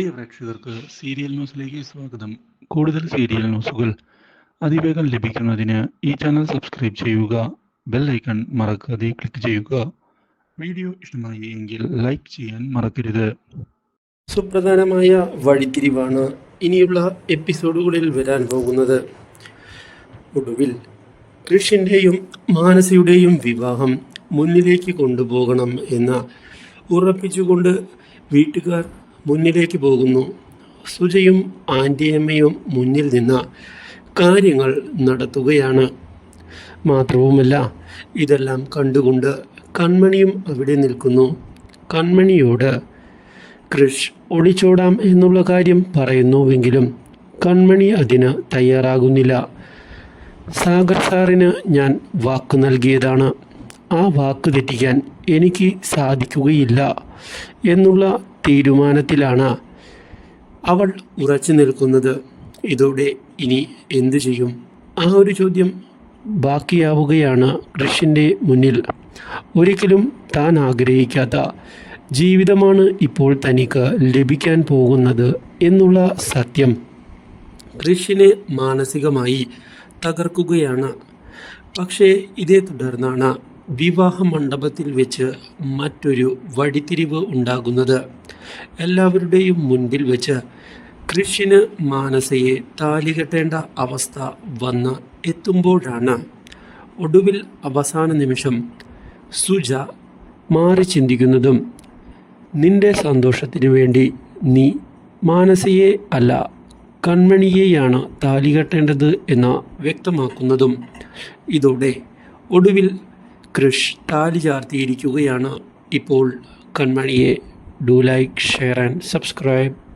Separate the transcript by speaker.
Speaker 1: പ്രിയ പ്രേക്ഷകർക്ക് സീരിയൽ ന്യൂസിലേക്ക് സ്വാഗതം. കൂടുതൽ സീരിയൽ ന്യൂസുകൾ അതിവേഗം ലഭിക്കുന്നതിന് ഈ ചാനൽ സബ്സ്ക്രൈബ് ചെയ്യുക ബെൽ ഐക്കൺ മറക്കാതെ ക്ലിക്ക് ചെയ്യുക. വീഡിയോ ഇഷ്ടമായി എങ്കിൽ ലൈക്ക് ചെയ്യാൻ മറക്കരുത്.
Speaker 2: സുപ്രധാനമായ വഴിത്തിരിവാണ് ഇനിയുള്ള എപ്പിസോഡുകളിൽ വരാൻ പോകുന്നത്. ഒടുവിൽ കൃഷിന്റെയും മാനസയുടെയും വിവാഹം മുന്നിലേക്ക് കൊണ്ടുപോകണം എന്ന് ഉറപ്പിച്ചുകൊണ്ട് വീട്ടുകാർ മുന്നിലേക്ക് പോകുന്നു. സുജയും ആന്റിയമ്മയും മുന്നിൽ നിന്ന് കാര്യങ്ങൾ നടത്തുകയാണ്. മാത്രവുമല്ല ഇതെല്ലാം കണ്ടുകൊണ്ട് കൺമണിയും അവിടെ നിൽക്കുന്നു. കൺമണിയോട് കൃഷ് ഒളിച്ചോടാം എന്നുള്ള കാര്യം പറയുന്നുവെങ്കിലും കൺമണി അതിന് തയ്യാറാകുന്നില്ല. സാഗർ സാറിന് ഞാൻ വാക്ക് നൽകിയതാണ്. ആ വാക്ക് തെറ്റിക്കാൻ എനിക്ക് സാധിക്കുകയില്ല എന്നുള്ള തീരുമാനത്തിലാണ് അവൾ ഉറച്ചു നിൽക്കുന്നത്. ഇതോടെ ഇനി എന്തു ചെയ്യും? ആ ഒരു ചോദ്യം ബാക്കിയാവുകയാണ് കൃഷിന്റെ മുന്നിൽ. ഒരിക്കലും താൻ ആഗ്രഹിക്കാത്ത ജീവിതമാണ് ഇപ്പോൾ തനിക്ക് ലഭിക്കാൻ പോകുന്നത് എന്നുള്ള സത്യം കൃഷിനെ മാനസികമായി തകർക്കുകയാണ്. പക്ഷേ ഇതേ തുടർന്നാണ് വിവാഹ മണ്ഡപത്തിൽ വെച്ച് മറ്റൊരു വഴിത്തിരിവ് ഉണ്ടാകുന്നത്. എല്ലാവരുടെയും മുൻപിൽ വെച്ച് കൃഷിന് മാനസയെ താലി കെട്ടേണ്ട അവസ്ഥ വന്ന് എത്തുമ്പോഴാണ് ഒടുവിൽ അവസാന നിമിഷം സുജ മാറി ചിന്തിക്കുന്നതും നിന്റെ സന്തോഷത്തിനു വേണ്ടി നീ മാനസയെ അല്ല കൺമണിയെയാണ് താലി കെട്ടേണ്ടത് എന്ന് വ്യക്തമാക്കുന്നതും. ഇതോടെ ഒടുവിൽ കൃഷ് താലി ചാർത്തിയിരിക്കുകയാണ് ഇപ്പോൾ കൺമണിയെ do like share and subscribe.